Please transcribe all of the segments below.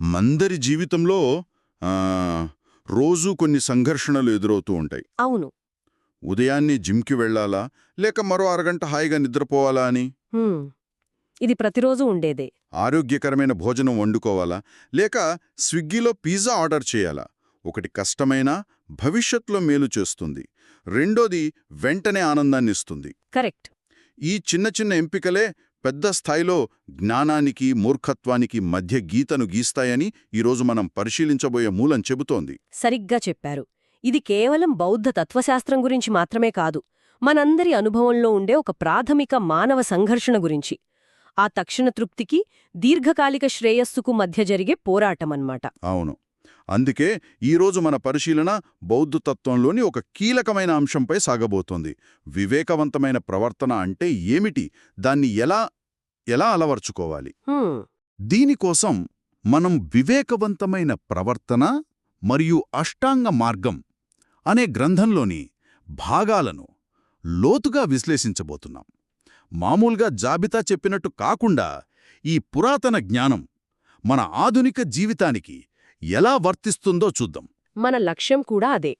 మందరి జీవితంలో రోజూ కొన్ని సంఘర్షణలు ఎదురవుతూ ఉంటాయి. అవును. ఉదయాన్నే జిమ్కి వెళ్ళాలా? లేక మరో అరగంట హాయిగా నిద్రపోవాలా అని. ఇది ప్రతిరోజు ఉండేదే. ఆరోగ్యకరమైన భోజనం వండుకోవాలా? లేక స్విగ్గీలో పిజ్జా ఆర్డర్ చేయాలా? ఒకటి కష్టమైనా భవిష్యత్తులో మేలు చేస్తుంది. రెండోది వెంటనే ఆనందాన్నిస్తుంది. కరెక్ట్. ఈ చిన్న చిన్న ఎంపికలే పెద్ద స్థాయిలో జ్ఞానానికి మూర్ఖత్వానికి మధ్య గీతను గీస్తాయని ఈరోజు మనం పరిశీలించబోయే మూలం చెబుతోంది. సరిగ్గా చెప్పారు. ఇది కేవలం బౌద్ధ తత్వశాస్త్రం గురించి మాత్రమే కాదు మనందరి అనుభవంలో ఉండే ఒక ప్రాథమిక మానవ సంఘర్షణ గురించి. ఆ తక్షణ తృప్తికి దీర్ఘకాలిక శ్రేయస్సుకు మధ్య జరిగే పోరాటమన్నమాట. అవును. అందుకే ఈరోజు మన పరిశీలన బౌద్ధ తత్వంలోని ఒక కీలకమైన అంశంపై సాగబోతోంది. వివేకవంతమైన ప్రవర్తన అంటే ఏమిటి? దాన్ని ఎలా ఎలా అలవర్చుకోవాలి. దీనికోసం మనం వివేకవంతమైన ప్రవర్తన మరియు అష్టాంగ మార్గం అనే గ్రంథంలోని భాగాలను లోతుగా విశ్లేషించబోతున్నాం. మామూలుగా జాబితా చెప్పినట్టు కాకుండా ఈ పురాతన జ్ఞానం మన ఆధునిక జీవితానికి ఎలా వర్తిస్తుందో చూద్దాం. మన లక్ష్యం కూడా అదే.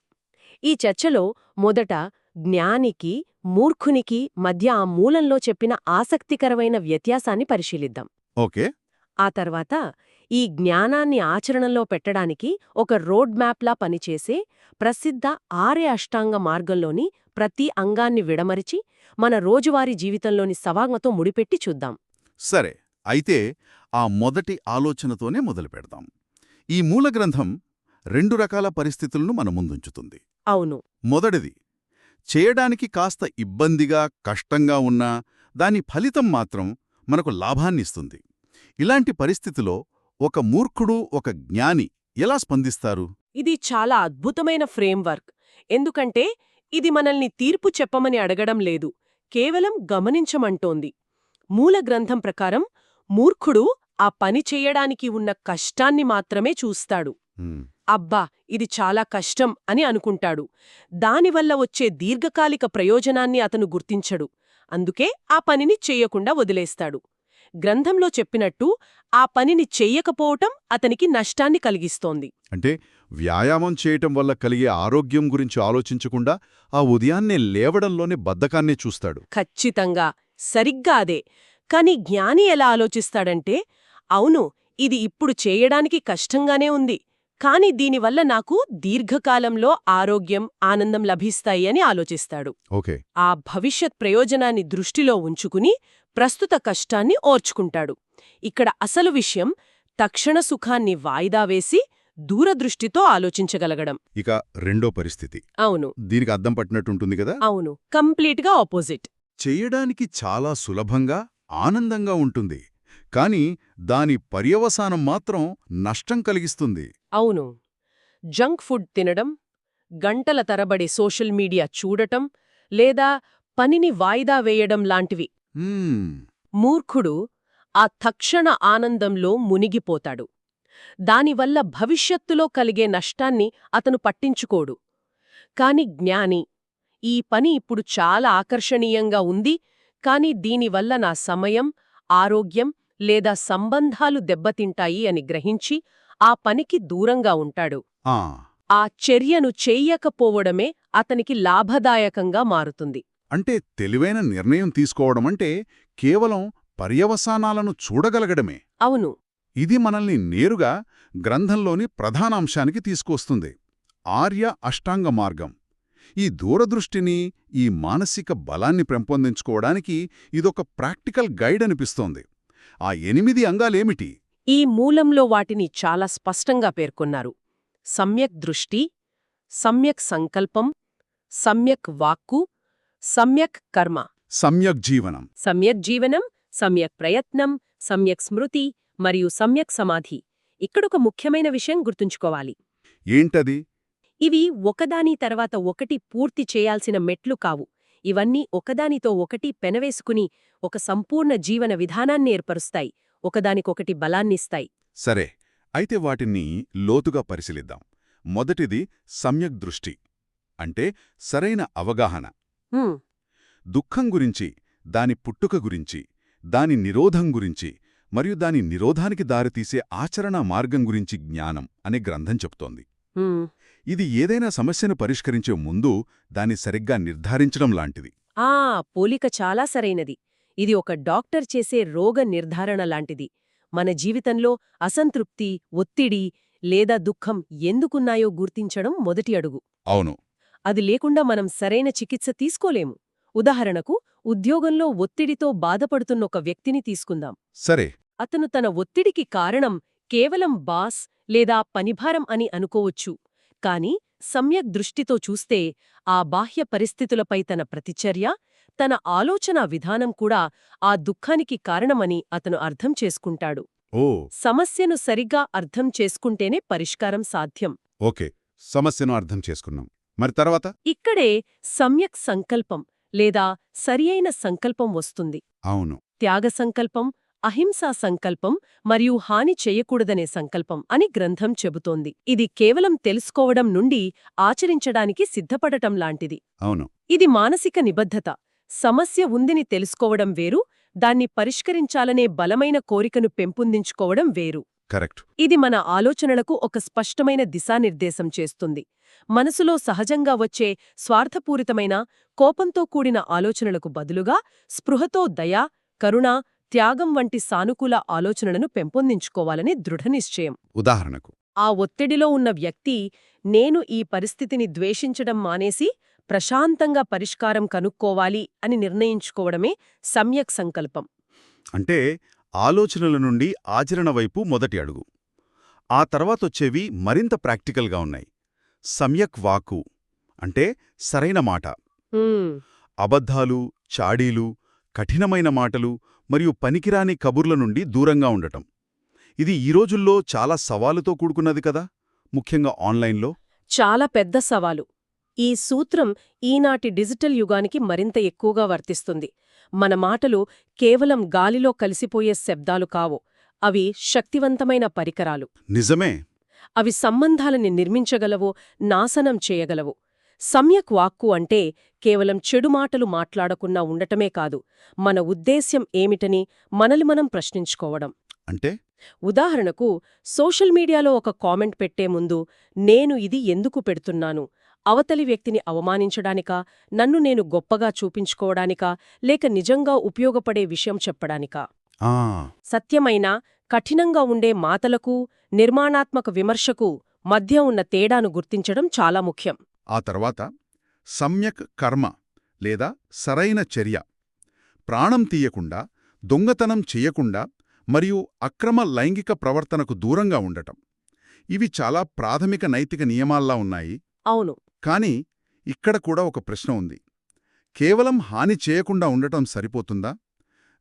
ఈ చర్చలో మొదట జ్ఞానికి మూర్ఖునికి మధ్య ఆ మూలంలో చెప్పిన ఆసక్తికరమైన వ్యత్యాసాన్ని పరిశీలిద్దాం. ఓకే. ఆ తర్వాత ఈ జ్ఞానాన్ని ఆచరణలో పెట్టడానికి ఒక రోడ్ మ్యాప్లా పనిచేసే ప్రసిద్ధ ఆర్య అష్టాంగ మార్గంలోని ప్రతి అంగాన్ని విడమరిచి మన రోజువారీ జీవితంలోని సవాంగతో ముడిపెట్టి చూద్దాం. సరే అయితే ఆ మొదటి ఆలోచనతోనే మొదలు పెడదాం. ఈ మూల గ్రంథం రెండు రకాల పరిస్థితులను మన ముందుంచుతుంది. అవును. మొదటిది చేయడానికి కాస్త ఇబ్బందిగా కష్టంగా ఉన్నా దాని ఫలితం మాత్రం మనకు లాభాన్నిస్తుంది ఇలాంటి పరిస్థితిలో ఒక మూర్ఖుడు ఒక జ్ఞాని ఎలా స్పందిస్తారు? ఇది చాలా అద్భుతమైన ఫ్రేమ్వర్క్. ఎందుకంటే ఇది మనల్ని తీర్పు చెప్పమని అడగడం లేదు కేవలం గమనించమంటోంది. మూల గ్రంథం ప్రకారం మూర్ఖుడు ఆ పని చెయ్యడానికి ఉన్న కష్టాన్ని మాత్రమే చూస్తాడు. అబ్బా ఇది చాలా కష్టం అని అనుకుంటాడు. దానివల్ల వచ్చే దీర్ఘకాలిక ప్రయోజనాన్ని అతను గుర్తించడు. అందుకే ఆ పనిని చెయ్యకుండా వదిలేస్తాడు. గ్రంథంలో చెప్పినట్టు ఆ పనిని చెయ్యకపోవటం అతనికి నష్టాన్ని కలిగిస్తోంది. అంటే వ్యాయామం చేయటం వల్ల కలిగే ఆరోగ్యం గురించి ఆలోచించకుండా ఆ ఉదయాన్నే లేవడంలోనే బద్ధకాన్నే చూస్తాడు. ఖచ్చితంగా. సరిగ్గా అదే. కాని జ్ఞాని ఎలా ఆలోచిస్తాడంటే అవును ఇది ఇప్పుడు చేయడానికి కష్టంగానే ఉంది. కాని దీనివల్ల నాకు దీర్ఘకాలంలో ఆరోగ్యం ఆనందం లభిస్తాయి అని ఆలోచిస్తాడు. ఓకే. ఆ భవిష్యత్ ప్రయోజనాన్ని దృష్టిలో ఉంచుకుని ప్రస్తుత కష్టాన్ని ఓర్చుకుంటాడు. ఇక్కడ అసలు విషయం తక్షణ సుఖాన్ని వాయిదా వేసి దూరదృష్టితో ఆలోచించగలగడం. ఇక రెండో పరిస్థితి. అవును. దీనికి అద్దం పట్టినట్టుంటుంది కదా? అవును. కంప్లీట్గా ఆపోజిట్. చెయ్యడానికి చాలా సులభంగా ఆనందంగా ఉంటుంది. కాని దాని పర్యవసానం మాత్రం నష్టం కలిగిస్తుంది. అవును. జంక్ ఫుడ్ తినడం గంటల తరబడి సోషల్ మీడియా చూడటం లేదా పనిని వాయిదా వేయడం లాంటివి. మూర్ఖుడు ఆ తక్షణ ఆనందంలో మునిగిపోతాడు. దానివల్ల భవిష్యత్తులో కలిగే నష్టాన్ని అతను పట్టించుకోడు. కాని జ్ఞాని ఈ పని ఇప్పుడు చాలా ఆకర్షణీయంగా ఉంది కాని దీనివల్ల నా సమయం ఆరోగ్యం లేదా సంబంధాలు దెబ్బతింటాయి అని గ్రహించి ఆ పనికి దూరంగా ఉంటాడు. ఆ. ఆ చర్యను చెయ్యకపోవడమే అతనికి లాభదాయకంగా మారుతుంది. అంటే తెలివైన నిర్ణయం తీసుకోవడం అంటే కేవలం పర్యవసానాలను చూడగలగడమే. అవును. ఇది మనల్ని నేరుగా గ్రంథంలోని ప్రధానాంశానికి తీసుకొస్తుంది. ఆర్య అష్టాంగ మార్గం. ఈ దూరదృష్టిని ఈ మానసిక బలాన్ని పెంపొందించుకోవడానికి ఇదొక ప్రాక్టికల్ గైడ్ అనిపిస్తోంది. ఆ ఎనిమిది అంగాలేమిటి? ఈ మూలంలో వాటిని చాలా స్పష్టంగా పేర్కొన్నారు. సమ్యక్ దృష్టి సమ్యక్ సంకల్పం సమ్యక్ వాక్కు సమ్యక్ కర్మ. సమ్యక్ జీవనం. సమ్యక్ జీవనం సమ్యక్ ప్రయత్నం సమ్యక్ స్మృతి మరియు సమ్యక్ సమాధి. ఇక్కడొక ముఖ్యమైన విషయం గుర్తుంచుకోవాలి. ఏంటది? ఇవి ఒకదాని తర్వాత ఒకటి పూర్తి చేయాల్సిన మెట్లు కావు. ఇవన్నీ ఒకదానితో ఒకటి పెనవేసుకుని ఒక సంపూర్ణ జీవన విధానాన్ని ఏర్పరుస్తాయి ఒకదానికొకటి బలాన్నిస్తాయి. సరే అయితే వాటిని లోతుగా పరిశీలిద్దాం. మొదటిది సమ్యక్ దృష్టి అంటే సరైన అవగాహన. దుఃఖం గురించి దాని పుట్టుక గురించి దాని నిరోధం గురించి మరియు దాని నిరోధానికి దారితీసే ఆచరణ మార్గం గురించి జ్ఞానం అనే గ్రంథం చెప్తోంది. ఇది ఏదైనా సమస్యను పరిష్కరించే ముందు దాన్ని సరిగ్గా నిర్ధారించడం లాంటిది. ఆ పోలిక చాలా సరైనది. ఇది ఒక డాక్టర్ చేసే రోగ నిర్ధారణ లాంటిది. మన జీవితంలో అసంతృప్తి ఒత్తిడి లేదా దుఃఖం ఎందుకున్నాయో గుర్తించడం మొదటి అడుగు. అవును. అది లేకుండా మనం సరైన చికిత్స తీసుకోలేము. ఉదాహరణకు ఉద్యోగంలో ఒత్తిడితో బాధపడుతున్న ఒక వ్యక్తిని తీసుకుందాం. సరే. అతను తన ఒత్తిడికి కారణం కేవలం బాస్ లేదా పనిభారం అని అనుకోవచ్చు. కాని సమ్యక్ దృష్టితో చూస్తే ఆ బాహ్య పరిస్థితులపై తన ప్రతిచర్య తన ఆలోచనా విధానం కూడా ఆ దుఃఖానికి కారణమని అతను అర్థం చేసుకుంటాడు. ఓ! సమస్యను సరిగ్గా అర్థం చేసుకుంటేనే పరిష్కారం సాధ్యం. ఓకే సమస్యను అర్థం చేసుకున్నాం. మరి తర్వాత? ఇక్కడే సమ్యక్ సంకల్పం లేదా సరియైన సంకల్పం వస్తుంది. అవును. త్యాగ సంకల్పం అహింసా సంకల్పం మరియు హాని చెయ్యకూడదనే సంకల్పం అని గ్రంథం చెబుతోంది. ఇది కేవలం తెలుసుకోవడం నుండి ఆచరించడానికి సిద్ధపడటం లాంటిది. అవును. ఇది మానసిక నిబద్ధత. సమస్య ఉందిని తెలుసుకోవడం వేరు దాన్ని పరిష్కరించాలనే బలమైన కోరికను పెంపొందించుకోవడం వేరు. కరెక్ట్. ఇది మన ఆలోచనలకు ఒక స్పష్టమైన దిశానిర్దేశం చేస్తుంది. మనసులో సహజంగా వచ్చే స్వార్థపూరితమైన కోపంతో కూడిన ఆలోచనలకు బదులుగా స్పృహతో దయ కరుణ త్యాగం వంటి సానుకూల ఆలోచనలను పెంపొందించుకోవాలని దృఢనిశ్చయం ఉదాహరణకు ఆ ఒత్తిడిలో ఉన్న వ్యక్తి నేను ఈ పరిస్థితిని ద్వేషించడం మానేసి ప్రశాంతంగా పరిష్కారం కనుక్కోవాలి అని నిర్ణయించుకోవడమే సమ్యక్ సంకల్పం. అంటే ఆలోచనల నుండి ఆచరణ వైపు మొదటి అడుగు. ఆ తర్వాతొచ్చేవి మరింత ప్రాక్టికల్గా ఉన్నాయి. సమ్యక్ వాకు అంటే సరైన మాట. అబద్ధాలు చాడీలు కఠినమైన మాటలు మరియు పనికిరాని కబుర్ల నుండి దూరంగా ఉండటం. ఇది ఈ రోజుల్లో చాలా సవాలుతో కూడుకున్నది కదా? ముఖ్యంగా ఆన్లైన్లో. చాలా పెద్ద సవాలు. ఈ సూత్రం ఈనాటి డిజిటల్ యుగానికి మరింత ఎక్కువగా వర్తిస్తుంది. మన మాటలు కేవలం గాలిలో కలిసిపోయే శబ్దాలు కావు. అవి శక్తివంతమైన పరికరాలు. నిజమే. అవి సంబంధాలని నిర్మించగలవు నాశనం చేయగలవు. సమ్యక్ వాక్కు అంటే కేవలం చెడు మాటలు మాట్లాడకుండా ఉండటమే కాదు మన ఉద్దేశ్యం ఏమిటని మనలి మనం ప్రశ్నించుకోవడం. అంటే? ఉదాహరణకు సోషల్ మీడియాలో ఒక కామెంట్ పెట్టే ముందు నేను ఇది ఎందుకు పెడుతున్నాను? అవతలి వ్యక్తిని అవమానించడానికా? నన్ను నేను గొప్పగా చూపించుకోవడానికా? లేక నిజంగా ఉపయోగపడే విషయం చెప్పడానికా? సత్యమైన కఠినంగా ఉండే మాటలకు నిర్మాణాత్మక విమర్శకు మధ్య ఉన్న తేడాను గుర్తించడం చాలా ముఖ్యం. ఆ తర్వాత సమ్యక్ కర్మ లేదా సరైన చర్య. ప్రాణం తీయకుండా దొంగతనం చెయ్యకుండా మరియు అక్రమ లైంగిక ప్రవర్తనకు దూరంగా ఉండటం. ఇవి చాలా ప్రాథమిక నైతిక నియమాల్లా ఉన్నాయి. అవును. కానీ ఇక్కడ కూడా ఒక ప్రశ్న ఉంది. కేవలం హాని చేయకుండా ఉండటం సరిపోతుందా?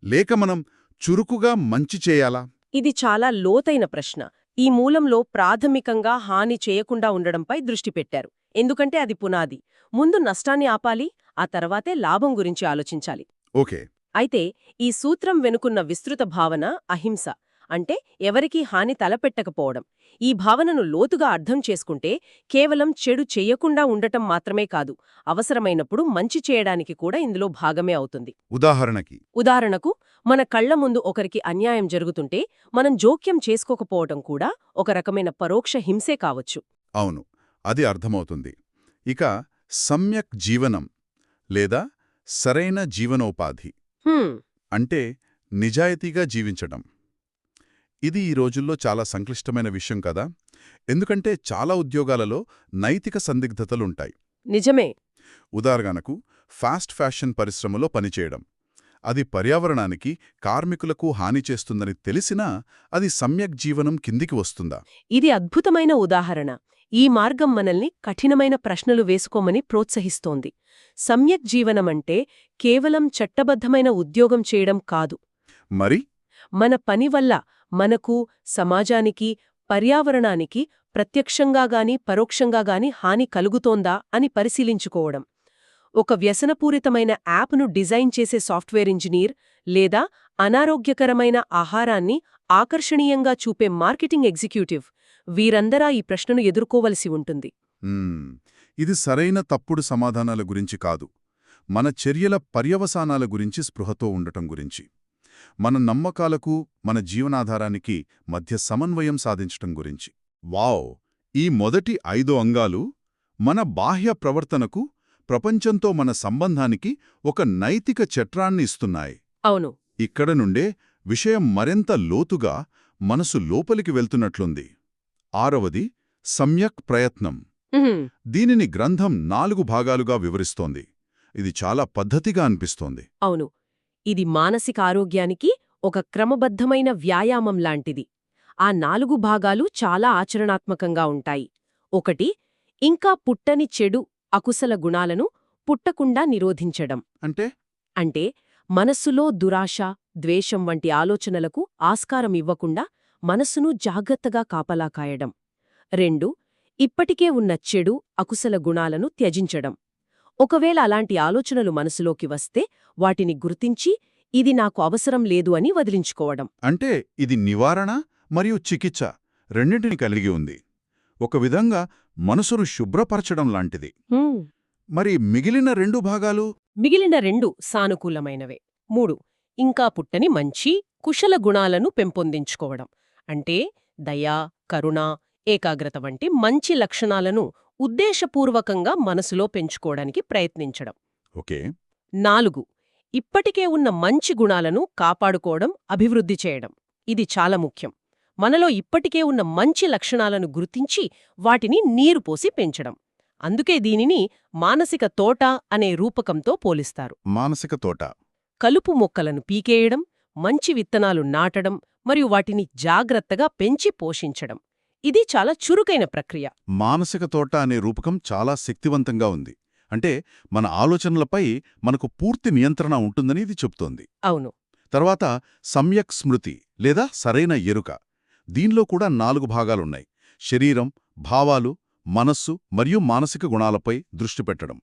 లేక మనం చురుకుగా మంచి చేయాలా? ఇది చాలా లోతైన ప్రశ్న. ఈ మూలంలో ప్రాథమికంగా హాని చేయకుండా ఉండడంపై దృష్టి పెట్టారు. ఎందుకంటే అది పునాది. ముందు నష్టాన్ని ఆపాలి ఆ తర్వాతే లాభం గురించి ఆలోచించాలి. ఓకే. అయితే ఈ సూత్రం వెనుకున్న విస్తృత భావన అహింస. అంటే ఎవరికీ హాని తలపెట్టకపోవడం. ఈ భావనను లోతుగా అర్థం చేసుకుంటే కేవలం చెడు చెయ్యకుండా ఉండటం మాత్రమే కాదు అవసరమైనప్పుడు మంచి చేయడానికి కూడా ఇందులో భాగమే అవుతుంది. ఉదాహరణకి ఉదాహరణకు మన కళ్ళ ముందు ఒకరికి అన్యాయం జరుగుతుంటే మనం జోక్యం చేసుకోకపోవటం కూడా ఒక రకమైన పరోక్ష హింసే కావచ్చు. అవును అది అర్థమవుతుంది. ఇక సమ్యక్ జీవనం లేదా సరైన జీవనోపాధి అంటే నిజాయితీగా జీవించడం. ఇది ఈ రోజుల్లో చాలా సంక్లిష్టమైన విషయం కదా. ఎందుకంటే చాలా ఉద్యోగాలలో నైతిక సందిగ్ధతలుంటాయి. నిజమే. ఉదాహరణకు ఫాస్ట్ ఫ్యాషన్ పరిశ్రమలో పనిచేయడం. అది పర్యావరణానికి కార్మికులకు హాని చేస్తుందని తెలిసినా అది సమ్యక్ జీవనం కిందికి వస్తుందా? ఇది అద్భుతమైన ఉదాహరణ. ఈ మార్గం మనల్ని కఠినమైన ప్రశ్నలు వేసుకోమని ప్రోత్సహిస్తోంది. సమ్యక్ జీవనమంటే కేవలం చట్టబద్ధమైన ఉద్యోగం చేయడం కాదు. మరి? మన పని వల్ల మనకు సమాజానికి పర్యావరణానికి ప్రత్యక్షంగాగాని పరోక్షంగాగాని హాని కలుగుతోందా అని పరిశీలించుకోవడం. ఒక వ్యసనపూరితమైన యాప్ను డిజైన్ చేసే సాఫ్ట్వేర్ ఇంజనీర్ లేదా అనారోగ్యకరమైన ఆహారాన్ని ఆకర్షణీయంగా చూపే మార్కెటింగ్ ఎగ్జిక్యూటివ్ వీరందరా ఈ ప్రశ్నను ఎదుర్కోవలసి ఉంటుంది. ఇది సరైన తప్పుడు సమాధానాల గురించి కాదు. మన చర్యల పర్యవసానాల గురించి స్పృహతో ఉండటం గురించి. మన నమ్మకాలకు మన జీవనాధారానికి మధ్య సమన్వయం సాధించటం గురించి. వావ్! ఈ మొదటి ఐదు అంగాలు మన బాహ్య ప్రవర్తనకు ప్రపంచంతో మన సంబంధానికి ఒక నైతిక చట్రాన్ని ఇస్తున్నాయి. అవును. ఇక్కడ నుండే విషయం మరింత లోతుగా మనసు లోపలికి వెళ్తున్నట్లుంది. ఆరవది సమ్యక్ ప్రయత్నం. దీనిని గ్రంథం నాలుగు భాగాలుగా వివరిస్తోంది. ఇది చాలా పద్ధతిగా అనిపిస్తోంది. అవును. ఇది మానసిక ఆరోగ్యానికి ఒక క్రమబద్ధమైన వ్యాయామం లాంటిది. ఆ నాలుగు భాగాలు చాలా ఆచరణాత్మకంగా ఉంటాయి. ఒకటి ఇంకా పుట్టని చెడు అకుశల గుణాలను పుట్టకుండా నిరోధించడం. అంటే? అంటే మనస్సులో దురాశ ద్వేషం వంటి ఆలోచనలకు ఆస్కారం ఇవ్వకుండా మనస్సును జాగ్రత్తగా కాపలా కాయడం. రెండు ఇప్పటికే ఉన్న చెడు అకుశల గుణాలను త్యజించడం. ఒకవేళ అలాంటి ఆలోచనలు మనసులోకి వస్తే వాటిని గుర్తించి ఇది నాకు అవసరం లేదు అని వదిలించుకోవడం. అంటే ఇది నివారణ మరియు చికిత్స రెండింటిని కలిగి ఉంది. ఒక విధంగా మనసును శుభ్రపరచడం లాంటిది. మరి మిగిలిన రెండు భాగాలు? మిగిలిన రెండు సానుకూలమైనవే. మూడు ఇంకా పుట్టని మంచి కుశల గుణాలను పెంపొందించుకోవడం. అంటే దయ కరుణ ఏకాగ్రత వంటి మంచి లక్షణాలను ఉద్దేశపూర్వకంగా మనసులో పెంచుకోవడానికి ప్రయత్నించడం. ఓకే. నాలుగు ఇప్పటికే ఉన్న మంచి గుణాలను కాపాడుకోవడం అభివృద్ధి చేయడం. ఇది చాలా ముఖ్యం. మనలో ఇప్పటికే ఉన్న మంచి లక్షణాలను గుర్తించి వాటిని నీరు పోసి పెంచడం. అందుకే దీనిని మానసిక తోట అనే రూపకంతో పోలిస్తారు. మానసిక తోట. కలుపు మొక్కలను పీకేయడం మంచి విత్తనాలు నాటడం మరియు వాటిని జాగ్రత్తగా పెంచి పోషించడం. ఇది చాలా చురుకైన ప్రక్రియ. మానసిక తోట అనే రూపకం చాలా శక్తివంతంగా ఉంది. అంటే మన ఆలోచనలపై మనకు పూర్తి నియంత్రణ ఉంటుందని ఇది చెప్తోంది. అవును. తర్వాత సమ్యక్ స్మృతి లేదా సరైన ఎరుక. దీనిలో కూడా నాలుగు భాగాలున్నాయి. శరీరం భావాలు మనస్సు మరియు మానసిక గుణాలపై దృష్టి పెట్టడం.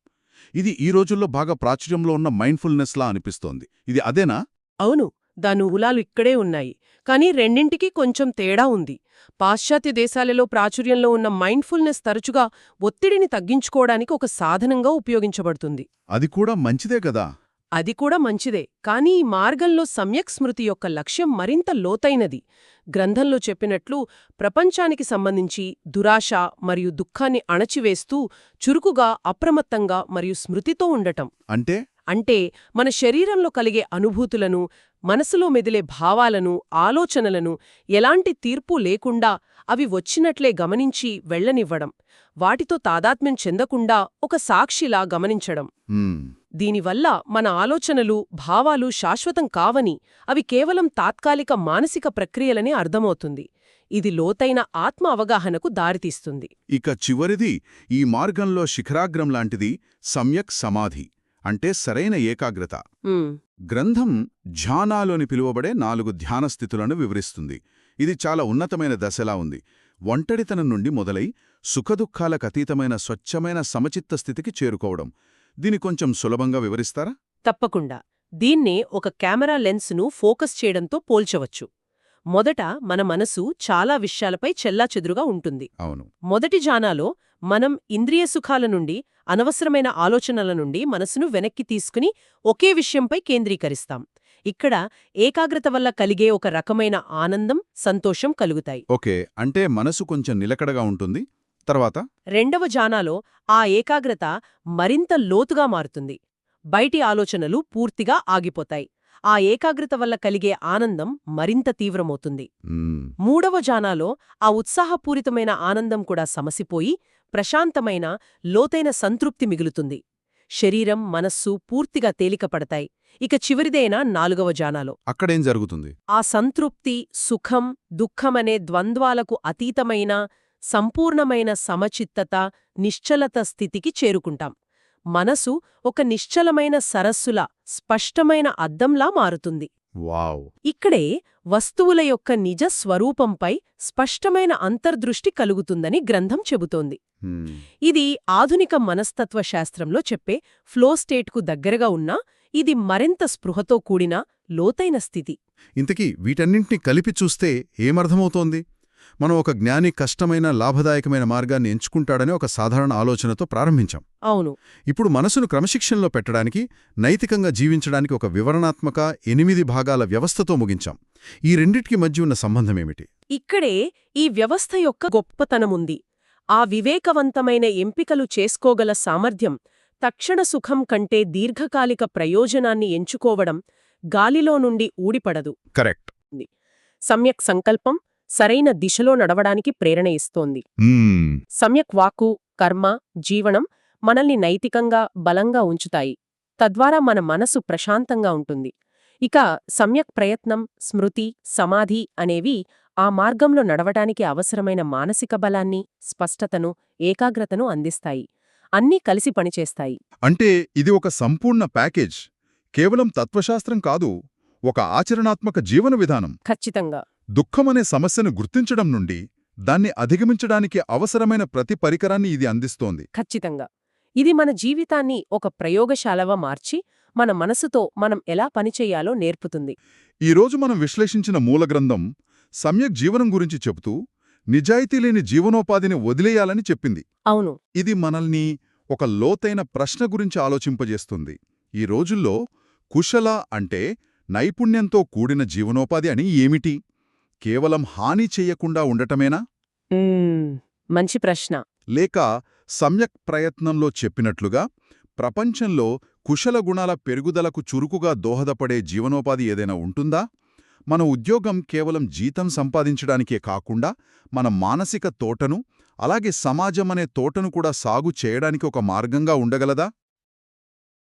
ఇది ఈ రోజుల్లో బాగా ప్రాచుర్యంలో ఉన్న మైండ్ఫుల్నెస్లా అనిపిస్తోంది. ఇది అదేనా? అవును. దాని ఊలాలు ఇక్కడే ఉన్నాయి. కానీ రెండింటికి కొంచెం తేడా ఉంది. పాశ్చాత్య దేశాలలో ప్రాచుర్యంలో ఉన్న మైండ్ఫుల్నెస్ తరచుగా ఒత్తిడిని తగ్గించుకోవడానికి ఒక సాధనంగా ఉపయోగించబడుతుంది. అది కూడా మంచిదే కదా? అది కూడా మంచిదే కానీ ఈ మార్గంలో సమ్యక్ స్మృతి యొక్క లక్ష్యం మరింత లోతైనది. గ్రంథంలో చెప్పినట్లు ప్రపంచానికి సంబంధించి దురాశ మరియు దుఃఖాన్ని అణచివేస్తూ చురుకుగా అప్రమత్తంగా మరియు స్మృతితో ఉండటం. అంటే? అంటే మన శరీరంలో కలిగే అనుభూతులను మనసులో మెదిలే భావాలను ఆలోచనలను ఎలాంటి తీర్పు లేకుండా అవి వచ్చినట్లే గమనించి వెళ్ళనివ్వడం వాటితో తాదాత్మ్యం చెందకుండా ఒక సాక్షిలా గమనించడం. దీనివల్ల మన ఆలోచనలు భావాలు శాశ్వతం కావని అవి కేవలం తాత్కాలిక మానసిక ప్రక్రియలని అర్థమవుతుంది. ఇది లోతైన ఆత్మ అవగాహనకు దారితీస్తుంది. ఇక చివరిది ఈ మార్గంలో శిఖరాగ్రం లాంటిది సమ్యక్ సమాధి. అంటే సరైన ఏకాగ్రత. గ్రంథం ధ్యానాలోని పిలువబడే నాలుగు ధ్యాన స్థితులను వివరిస్తుంది. ఇది చాలా ఉన్నతమైన దశలా ఉంది. ఒంటరితనం నుండి మొదలై సుఖదుఖాలకు అతీతమైన స్వచ్ఛమైన సమచిత్త స్థితికి చేరుకోవడం. దీని కొంచెం సులభంగా వివరిస్తారా? తప్పకుండా. దీన్నే ఒక కెమెరా లెన్స్ను ఫోకస్ చేయడంతో పోల్చవచ్చు. మొదట మన మనసు చాలా విషయాలపై చెల్లాచెదురుగా ఉంటుంది. అవును. మొదటి జానాలో మనం ఇంద్రియ సుఖాల నుండి అనవసరమైన ఆలోచనల నుండి మనసును వెనక్కి తీసుకుని ఒకే విషయంపై కేంద్రీకరిస్తాం. ఇక్కడ ఏకాగ్రత వల్ల కలిగే ఒక రకమైన ఆనందం సంతోషం కలుగుతాయి. ఓకే. అంటే మనసు కొంచెం నిలకడగా ఉంటుంది. తర్వాత? రెండవ జానాలో ఆ ఏకాగ్రత మరింత లోతుగా మారుతుంది. బయటి ఆలోచనలు పూర్తిగా ఆగిపోతాయి. ఆ ఏకాగ్రత వల్ల కలిగే ఆనందం మరింత తీవ్రమవుతుంది. మూడవ జానాలో ఆ ఉత్సాహపూరితమైన ఆనందం కూడా సమసిపోయి ప్రశాంతమైన లోతైన సంతృప్తి మిగులుతుంది. శరీరం మనస్సు పూర్తిగా తేలికపడతాయి. ఇక చివరిదైన నాలుగవ జానాలో. అక్కడేం జరుగుతుంది? ఆ సంతృప్తి సుఖం దుఃఖమనే ద్వంద్వాలకు అతీతమైన సంపూర్ణమైన సమచిత్తత నిశ్చలత స్థితికి చేరుకుంటాం. మనసు ఒక నిశ్చలమైన సరస్సులా స్పష్టమైన అద్దంలా మారుతుంది. వావ్. ఇక్కడే వస్తువుల యొక్క నిజ స్వరూపంపై స్పష్టమైన అంతర్దృష్టి కలుగుతుందని గ్రంథం చెబుతోంది. ఇది ఆధునిక మనస్తత్వ శాస్త్రంలో చెప్పే ఫ్లో స్టేట్కు దగ్గరగా ఉన్నా ఇది మరింత స్పృహతో కూడిన లోతైన స్థితి. ఇంతకీ వీటన్నింటినీ కలిపి చూస్తే ఏమర్థమవుతోంది? మనం ఒక జ్ఞాని కష్టమైన లాభదాయకమైన మార్గాన్ని ఎంచుకుంటాడనే ఒక సాధారణ ఆలోచనతో ప్రారంభించాం. అవును. ఇప్పుడు మనసును క్రమశిక్షణలో పెట్టడానికి నైతికంగా జీవించడానికి ఒక వివరణాత్మక ఎనిమిది భాగాల వ్యవస్థతో ముగించాం. ఈ రెండిటికి మధ్య ఉన్న సంబంధమేమిటి ఇక్కడే ఈ వ్యవస్థ యొక్క గొప్పతనముంది ఆ వివేకవంతమైన ఎంపికలు చేసుకోగల సామర్థ్యం తక్షణ సుఖం కంటే దీర్ఘకాలిక ప్రయోజనాన్ని ఎంచుకోవడం గాలిలో నుండి ఊడిపడదు. కరెక్ట్. సమ్యక్ సంకల్పం సరైన దిశలో నడవడానికి ప్రేరణ ఇస్తోంది. సమ్యక్ వాక్కు కర్మ జీవనం మనల్ని నైతికంగా బలంగా ఉంచుతాయి. తద్వారా మన మనసు ప్రశాంతంగా ఉంటుంది. ఇక సమ్యక్ ప్రయత్నం స్మృతి సమాధి అనేవి ఆ మార్గంలో నడవటానికి అవసరమైన మానసిక బలాన్ని స్పష్టతను ఏకాగ్రతను అందిస్తాయి. అన్నీ కలిసి పనిచేస్తాయి. అంటే ఇది ఒక సంపూర్ణ ప్యాకేజ్. కేవలం తత్వశాస్త్రం కాదు ఒక ఆచరణాత్మక జీవన విధానం. ఖచ్చితంగా. దుఃఖమనే సమస్యను గుర్తించడం నుండి దాన్ని అధిగమించడానికి అవసరమైన ప్రతి పరికరాన్ని ఇది అందిస్తోంది. ఖచ్చితంగా. ఇది మన జీవితాన్ని ఒక ప్రయోగశాలగా మార్చి మన మనసుతో మనం ఎలా పనిచేయాలో నేర్పుతుంది. ఈరోజు మనం విశ్లేషించిన మూలగ్రంథం సమ్యక్ జీవనం గురించి చెబుతూ నిజాయితీ లేని జీవనోపాధిని వదిలేయాలని చెప్పింది. అవును. ఇది మనల్ని ఒక లోతైన ప్రశ్న గురించి ఆలోచింపజేస్తుంది. ఈ రోజుల్లో కుశల అంటే నైపుణ్యంతో కూడిన జీవనోపాధి అని ఏమిటి? కేవలం హాని చెయ్యకుండా ఉండటమేనా? మంచి ప్రశ్న. లేక సమ్యక్ ప్రయత్నంలో చెప్పినట్లుగా ప్రపంచంలో కుశల గుణాల పెరుగుదలకు చురుకుగా దోహదపడే జీవనోపాధి ఏదైనా ఉంటుందా? మన ఉద్యోగం కేవలం జీతం సంపాదించడానికే కాకుండా మన మానసిక తోటను అలాగే సమాజం అనే తోటను కూడా సాగు చేయడానికి ఒక మార్గంగా ఉండగలదా?